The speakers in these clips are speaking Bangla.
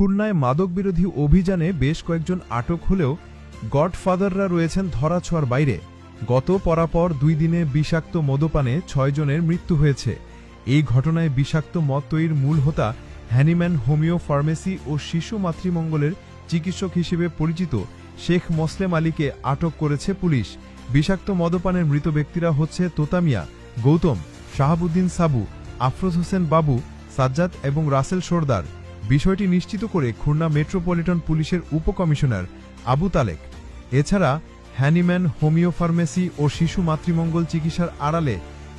খুলনায় মাদক বিরোধী অভিযানে বেশ কয়েকজন আটক হলেও গডফাদাররা রয়েছেন ধরাছোঁয়ার বাইরে। গত পরাপর দুই দিনে বিষাক্ত মদপানে ছয়জনের মৃত্যু হয়েছে। এই ঘটনায় বিষাক্ত মদ তৈরির মূল হোতা হ্যানিম্যান হোমিও ফার্মেসি ও শিশু মাতৃমঙ্গলের চিকিৎসক হিসেবে পরিচিত শেখ মোসলেম আলীকে আটক করেছে পুলিশ। বিষাক্ত মদপানের মৃত ব্যক্তিরা হচ্ছে তোতামিয়া, গৌতম, শাহাবুদ্দিন সাবু, আফরোজ হোসেন বাবু, সাজ্জাদ এবং রাসেল সর্দার। বিষয়টি নিশ্চিত করে খুলনা মেট্রোপলিটন পুলিশের উপকমিশনার আবু তালেক। এছাড়া হ্যানিম্যান হোমিও ফার্মেসি ও শিশু মাতৃমঙ্গল চিকিৎসার আড়ালে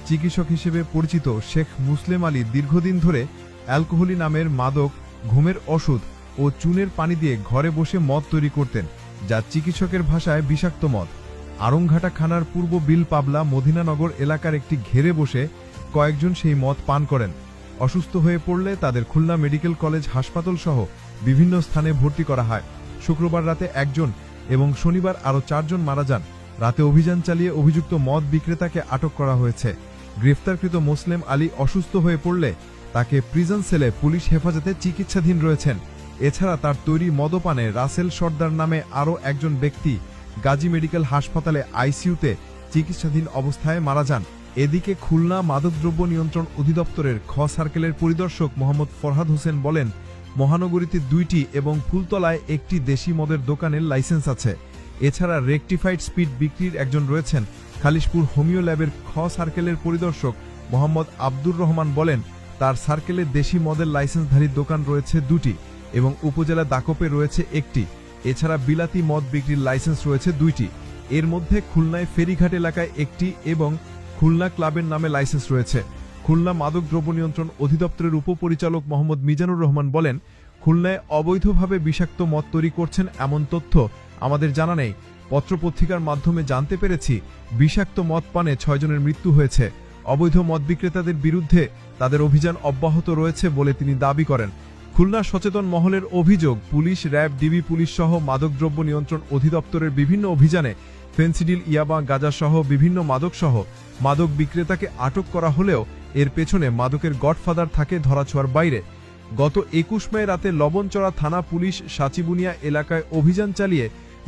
চিকিৎসক হিসেবে পরিচিত শেখ মুসলেম আলী দীর্ঘদিন ধরে অ্যালকোহলি নামের মাদক, ঘুমের ওষুধ ও চুনের পানি দিয়ে ঘরে বসে মদ তৈরি করতেন, যা চিকিৎসকের ভাষায় বিষাক্ত মদ। আরংঘাটা খানার পূর্ব বিল পাবলা মদিনানগর এলাকার একটি ঘেরে বসে কয়েকজন সেই মদ পান করেন। অসুস্থ হয়ে পড়লে তাদের খুলনা মেডিকেল কলেজ হাসপাতাল সহ বিভিন্ন স্থানে ভর্তি করা হয়। শুক্রবার রাতে একজন এবং শনিবার আরও চারজন মারা যান। রাতে অভিযান চালিয়ে অভিযুক্ত মদ বিক্রেতাকে আটক করা হয়েছে। গ্রেফতারকৃত মুসলিম আলী অসুস্থ হয়ে পড়লে তাকে প্রিজন সেলে পুলিশ হেফাজতে চিকিৎসাধীন রয়েছেন। এছাড়া তার তৈরি মদপানে রাসেল সর্দার নামে আরও একজন ব্যক্তি গাজী মেডিকেল হাসপাতালে আইসিইউতে চিকিৎসাধীন অবস্থায় মারা যান। এদিকে খুলনা মাদকদ্রব্য নিয়ন্ত্রণ অধিদপ্তরের খ সার্কেলের পরিদর্শক মোহাম্মদ ফরহাদ হোসেন বলেন, মহানগরীতে দুইটি এবং ফুলতলায় একটি দেশি মদের দোকানের লাইসেন্স আছে। এছাড়া রেকটিফাইড স্পিড বিক্রির একজন রয়েছেন। খালিশপুর হোমিও ল্যাবের খ সার্কেলের পরিদর্শক মোহাম্মদ আব্দুর রহমান বলেন, তার সার্কেলে দেশি মদের লাইসেন্সধারী দোকান রয়েছে দুটি এবং উপজেলা দাকপে রয়েছে একটি। এছাড়া বিলাতি মদ বিক্রির লাইসেন্স রয়েছে দুইটি। এর মধ্যে খুলনায় ফেরিঘাট এলাকায় একটি এবং খুলনা ক্লাবের নামে লাইসেন্স রয়েছে। খুলনা মাদক দ্রব্য নিয়ন্ত্রণ অধিদপ্তরের উপপরিচালক মোহাম্মদ মিজানুর রহমান বলেন, খুলনায় অবৈধভাবে বিষাক্ত মদ তৈরি করছেন এমন তথ্য আমাদের জানা নেই। পত্রপত্রিকার মাধ্যমে জানতে পেরেছি, বিষাক্ত মদ পানে ছয়জনের মৃত্যু হয়েছে। অবৈধ মদ বিক্রেতাদের বিরুদ্ধে তাদের অভিযান অব্যাহত রয়েছে বলে তিনি দাবি করেন। খুলনা সচেতন মহলের অভিযোগ, পুলিশ, র্যাব, ডিবি পুলিশ সহ মাদকদ্রব্য নিয়ন্ত্রণ অধিদপ্তরের বিভিন্ন অভিযানে ফেন্সিডিল, ইয়াবা, গাঁজাসহ বিভিন্ন মাদকসহ মাদক বিক্রেতাকে আটক করা হলেও এর পেছনে মাদকের গডফাদার থাকে ধরাছোঁয়ার বাইরে। গত একুশ মে রাতে লবণচড়া থানা পুলিশ সাচিবুনিয়া এলাকায় অভিযান চালিয়ে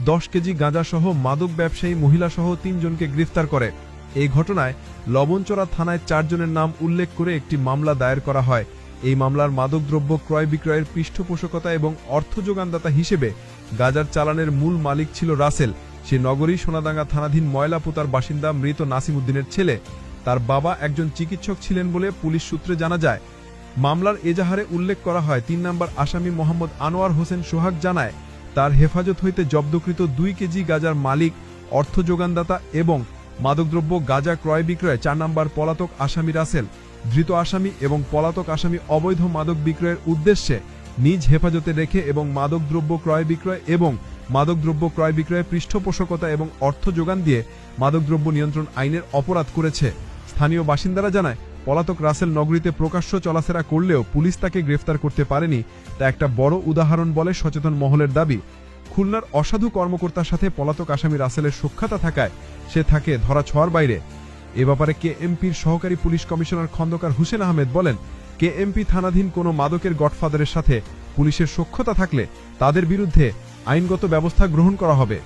দশ কেজি গাঁজাসহ মাদক ব্যবসায়ী মহিলাসহ তিনজনকে গ্রেফতার করে। এই ঘটনায় লবণচড়া থানায় চারজনের নাম উল্লেখ করে একটি মামলা দায়ের করা হয়। এই মামলার মাদকদ্রব্য ক্রয় বিক্রয়ের পৃষ্ঠপোষকতা এবং অর্থ যোগানদাতা হিসেবে গাজার চালানের মূল মালিক ছিল রাসেল। সে নগরী সোনাদাঙ্গা থানাধীন ময়লাপোতার বাসিন্দা মৃত নাসিম উদ্দিনের ছেলে। তার বাবা একজন চিকিৎসক ছিলেন বলে পুলিশ সূত্রে জানা যায়। মামলার এজাহারে উল্লেখ করা হয়, তিন নম্বর আসামি মোহাম্মদ আনোয়ার হোসেন সোহাগ জানায়, তার হেফাজত হইতে জব্দকৃত দুই কেজি গাজার মালিক, অর্থ যোগানদাতা এবং মাদকদ্রব্য গাজা ক্রয় বিক্রয় চার নম্বর পলাতক আসামি রাসেল। ধৃত আসামি এবং পলাতক আসামি অবৈধ মাদক বিক্রয়ের উদ্দেশ্যে নিজ হেফাজতে রেখে এবং মাদকদ্রব্য ক্রয় বিক্রয় এবং মাদকদ্রব্য ক্রয় বিক্রয়ে পৃষ্ঠপোষকতা এবং অর্থ যোগান দিয়ে মাদকদ্রব্য নিয়ন্ত্রণ আইনের অপরাধ করেছে। স্থানীয় বাসিন্দারা জানায়, পলাতক রাসেল নগরীতে প্রকাশ্য চলাফেরা করলেও পুলিশ তাকে গ্রেফতার করতে পারেনি। তা একটা বড় উদাহরণ বলে সচেতন মহলের দাবি। খুলনার অসাধু কর্মকর্তার সাথে পলাতক আসামি রাসেলের সখ্যাতা থাকায় সে থাকে ধরা ছোঁয়ার বাইরে। এ ব্যাপারে কে এমপির সহকারী পুলিশ কমিশনার খন্দকার হুসেন আহমেদ বলেন কে এমপি থানাধীন কোনো মাদকের গডফাদারের সাথে পুলিশের সক্ষতা থাকলে তাদের বিরুদ্ধে আইনগত ব্যবস্থা গ্রহণ করা হবে।